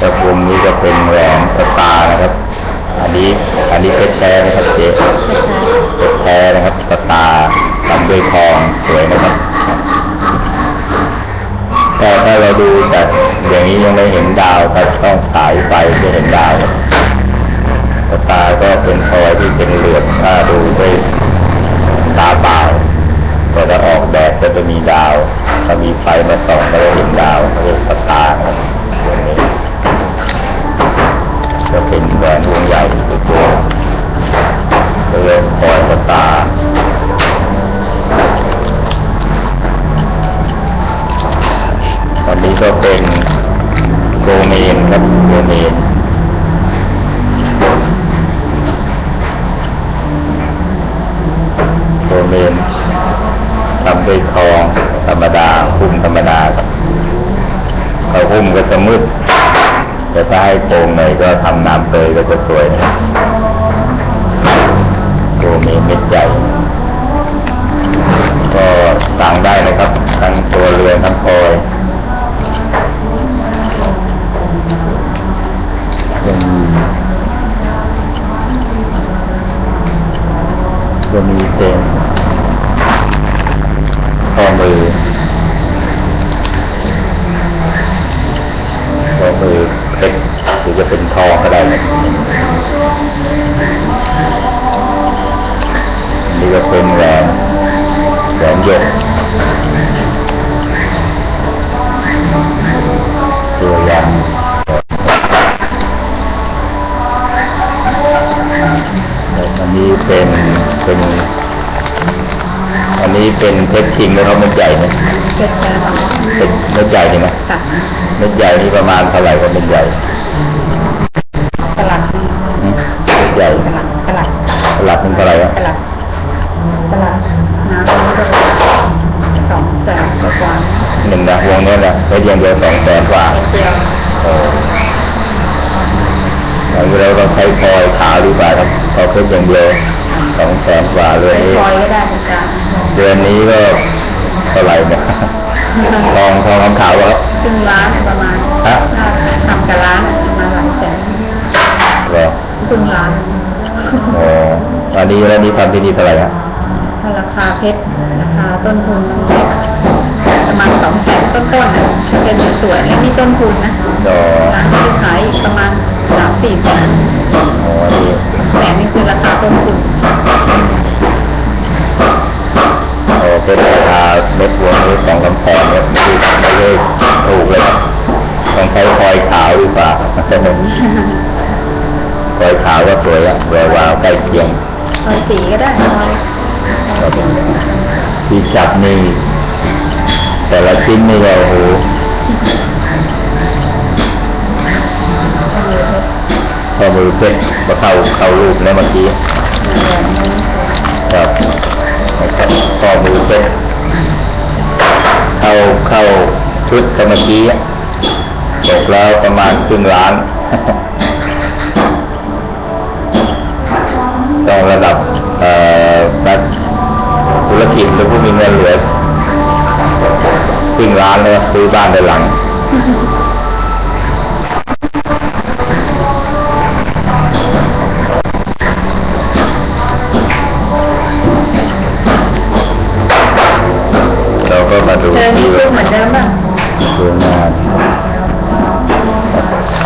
กระพุมนี้ก็เป็นแหวนสตาร์นะครับ อันนี้อันนี้เพชรแท้นะครับเจ๊เพชรแท้นะครับสตาร์ทำด้วยทองสวยนะครับแต่ถ้าเราดูจากอย่างนี้ยังไม่เห็นดาวถ้าต้องสายไฟจะเห็นดาวสตาร์ก็เป็นพลอยที่เป็นเหลือบถ้าดูด้วยตาเปล่าแต่ถ้าออกแดดก็จะมีดาว ถ้ามีไฟมาส่องก็จะเห็นดาวเรียกสตาร์ครับ ก็เป็นแหวนวงใหญ่ตัวเรียกพลอยตาร์วันนี้ก็เป็นโกเมนครับโกเมนโกเมนทำด้วยทองธรรมดาหุ้มธรรมดาครับเขาหุ้มก็จะมืด แต่ถ้าให้โปร่งหน่อยก็ทำน้ำเตยก็จะสวยนะโกเมนเม็ดใหญ่ก็สั่งได้นะครับ ทั้งตัวเรือนทั้งพลอยยังมียังมีเป็นข้อมือ อจะเป็นทองก็ได้นะนี่ก็เป็นแหวนแหวนหยกตัวยันอันนี้เป็นเป็นอันนี้เป็นเพชรชิงนะครับเม็ดใหญ่นะเพชรแท้ค่ะเป็นเม็ดใหญ่ใช่ไหมค่ะเม็ดใหญ่นี่ประมาณเท่าไหร่ครับเม็ดใหญ่ ตลัดหืมเม็ดใหญ่ตลัดตลัดตลับเป็นเท่าไหร่อะตลัดตลัดน้ำนี่ก็สองแสนกว่าหนึ่งนะวงเนี้ยนะเพชรอย่างเดียวสองแสนกว่าเดียวโอ้แล้วเราต้องใช้พลอยขาวดีกว่าครับพอเพชรอย่างเดียวสองแสนกว่าเรือนใช้นี้คอยก็ได้เหมือนกันเดือนนี้ก็เท่าไหร่เนี่ยทองทองคำขาวครับครึ่งล้านประมาณฮะ ถ้าทำกับร้านประมาณหลายแสน เหรอ ครึ่งล้าน โอ้อั นนี้แล้วนี่ทำที่นี่เท่าไหร่ฮะถ้าราคาเพชรราคาต้นทุนประมาณสองแสนต้นๆนะเป็นสวยและนี่ต้นทุนนะอ๋อร้านที่ขายอีกประมาณสามสี่แสนอ๋อนี่แสนนี่คือราคาต้นทุนโอ้เป็นราคาเม็ดวงนี้สองคำแสนเนี่ยคือไม่ได้ถูกเลยครับต้องใช้พลอยขาวดีกว่าพลอยขาวก็สวยอะแวววาวใกล้เคียง รอยสีก็ได้รอยครับที่จับนี่แต่ละชิ้นนี่ก็โอ้โหข้อมือเพชรมาเข้าเข้ารูปแล้วเมื่อกี้ครับนะครับข้อมือเพชรเข้าเข้าชุดกับเมื่อกี้ตกแล้วประมาณครึ่งล้าน กิจหรือผู้มีเงินเหลือครึ่งล้านเลยซื้อบ้านได้หลัง เราก็มาดูเจอนี่รูปเหมือนเดิมป่ะดูงาน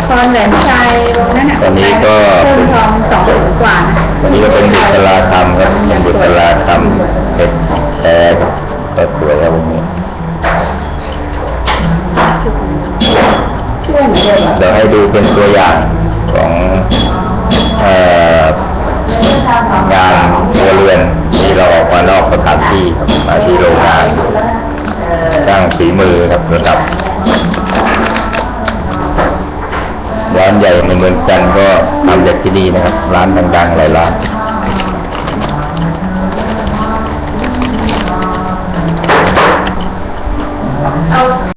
ตอนแหวนชายวงนั้นอะตอนนี้ก็เพิ่มทองสองหมื่นกว่านะวันนี้ก็เป็นบุษราคำครับเป็นบุษราคำเป็นแท้ครับก็สวยครับวันนี้ ช่วยเหมือนเดิมอะ เดี๋ยวให้ดูเป็นตัวอย่างของงานครัวเรือนที่เราออกมานอกสถานที่ครับมาที่โรงงานสร้างฝีมือครับระดับร้านใหญ่ในเมืองจันทร์ก็ทำจากที่นี่นะครับ ร้านดังๆหลายร้าน